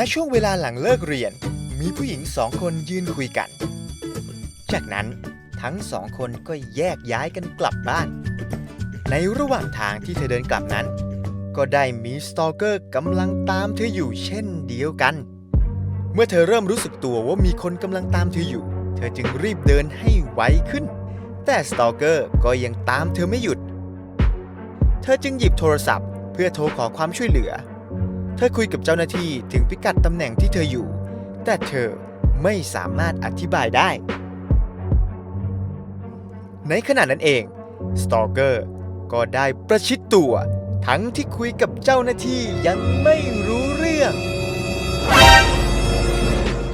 ณช่วงเวลาหลังเลิกเรียน มีผู้หญิงสองคนยืนคุยกัน จากนั้นทั้งสองคนก็แยกย้ายกันกลับบ้าน ในระหว่างทางที่เธอเดินกลับนั้น ก็ได้มีสตอเกอร์กำลังตามเธออยู่เช่นเดียวกัน เมื่อเธอเริ่มรู้สึกตัวว่ามีคนกำลังตามเธออยู่ เธอจึงรีบเดินให้ไวขึ้น แต่สตอเกอร์ก็ยังตามเธอไม่หยุด เธอจึงหยิบโทรศัพท์ เพื่อโทรขอความช่วยเหลือ เธอคุยกับเจ้าหน้าที่ถึงพิกัดตำแหน่งที่เธออยู่ แต่เธอไม่สามารถอธิบายได้ ในขณะนั้นเองสตอเกอร์ก็ได้ประชิดตัว ทั้งที่คุยกับเจ้าหน้าที่ยังไม่รู้เรื่อง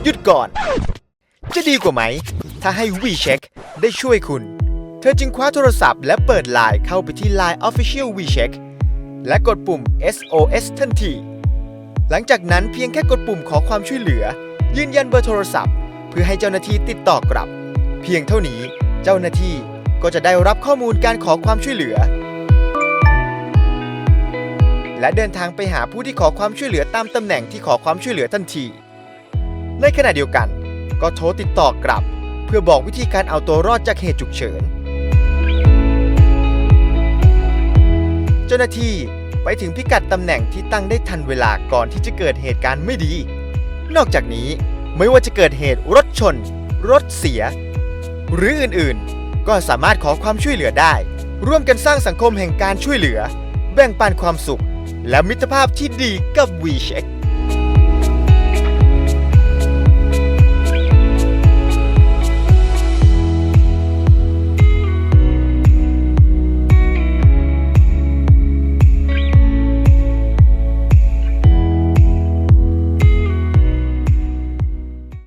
หยุดก่อน จะดีกว่าไหม ถ้าให้ WeCheck ได้ช่วยคุณ เธอจึงคว้าโทรศัพท์และเปิดไลน์เข้าไปที่ Line Official WeCheck และกดปุ่ม SOS ทันที หลังจากนั้นเพียงแค่กดปุ่มขอความช่วยเหลือ ยืนยันเบอร์โทรศัพท์ เพื่อให้เจ้าหน้าที่ติดต่อกลับ เพียงเท่านี้เจ้าหน้าที่ก็จะได้รับข้อมูลการขอความช่วยเหลือ และเดินทางไปหาผู้ที่ขอความช่วยเหลือตามตำแหน่งที่ขอความช่วยเหลือทันที ในขณะเดียวกัน ก็โทรติดต่อกลับ เพื่อบอกวิธีการเอาตัวรอดจากเหตุฉุกเฉิน เจ้าหน้าที่ ไปถึงพิกัดตำแหน่งที่ตั้งได้ทันเวลาก่อนที่จะเกิดเหตุการณ์ไม่ดี นอกจากนี้ไม่ว่าจะเกิดเหตุรถชน รถเสีย หรืออื่นๆ ก็สามารถขอความช่วยเหลือได้ ร่วมกันสร้างสังคมแห่งการช่วยเหลือ แบ่งปันความสุข และมิตรภาพที่ดีกับ WeCheck